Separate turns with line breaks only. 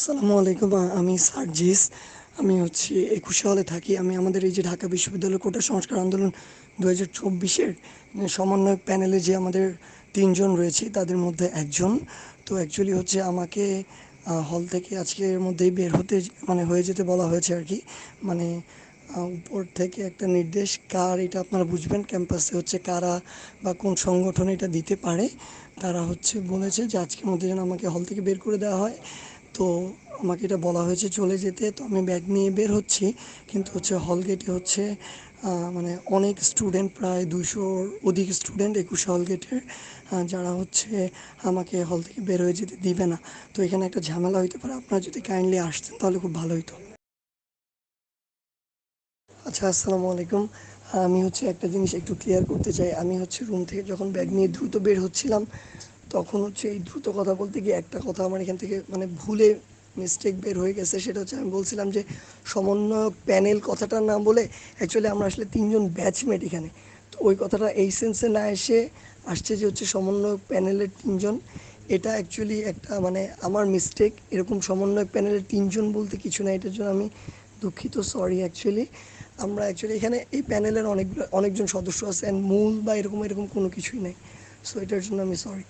আসসালামু আলাইকুম আমি সার্জিস। আমি হচ্ছে একুশে হলে থাকি। আমি আমাদের এই যে ঢাকা বিশ্ববিদ্যালয় কোটা সংস্কার আন্দোলন দু হাজার চব্বিশের সমন্বয়ক প্যানেলে যে আমাদের তিনজন রয়েছে, তাদের মধ্যে একজন। তো অ্যাকচুয়ালি হচ্ছে আমাকে হল থেকে আজকের মধ্যেই বের হতে মানে হয়ে যেতে বলা হয়েছে আর কি। মানে উপর থেকে একটা নির্দেশ, কার এটা আপনারা বুঝবেন, ক্যাম্পাসে হচ্ছে কারা বা কোন সংগঠন এটা দিতে পারে। তারা হচ্ছে বলেছে যে আজকের মধ্যে যেন আমাকে হল থেকে বের করে দেওয়া হয়। তো আমাকে এটা বলা হয়েছে চলে যেতে, তো আমি ব্যাগ নিয়ে বের হচ্ছি। কিন্তু হচ্ছে হল গেটে হচ্ছে মানে অনেক স্টুডেন্ট প্রায় দুশোর অধিক স্টুডেন্ট একুশে হল গেটের যারা হচ্ছে আমাকে হল থেকে বের হয়ে যেতে দিবে না। তো এখানে একটা ঝামেলা হইতে পারে। আপনারা যদি কাইন্ডলি আসতেন, তাহলে খুব ভালো হতো আচ্ছা আসসালামু আলাইকুম। আমি হচ্ছে একটা জিনিস একটু ক্লিয়ার করতে চাই। আমি হচ্ছে রুম থেকে যখন ব্যাগ নিয়ে দ্রুত বের হচ্ছিলাম তখন হচ্ছে এই দ্রুত কথা বলতে গিয়ে একটা কথা আমার এখান থেকে মানে ভুলে মিস্টেক বের হয়ে গেছে, সেটা হচ্ছে আমি বলছিলাম যে সমন্বয়ক প্যানেল কথাটা না বলে অ্যাকচুয়ালি আমরা আসলে তিনজন ব্যাচমেট এখানে। তো ওই কথাটা এই সেন্সে না এসে আসছে যে হচ্ছে সমন্বয়ক প্যানেলের তিনজন। এটা অ্যাকচুয়ালি একটা মানে আমার মিস্টেক এরকম সমন্বয়ক প্যানেলের তিনজন বলতে কিছু না, এটার জন্য আমি দুঃখিত সরি অ্যাকচুয়ালি আমরা অ্যাকচুয়ালি এখানে এই প্যানেলের অনেক অনেকজন সদস্য আছে অ্যান্ড মূল বা এরকম এরকম কোনো কিছুই নেই। সো এটার জন্য আমি সরি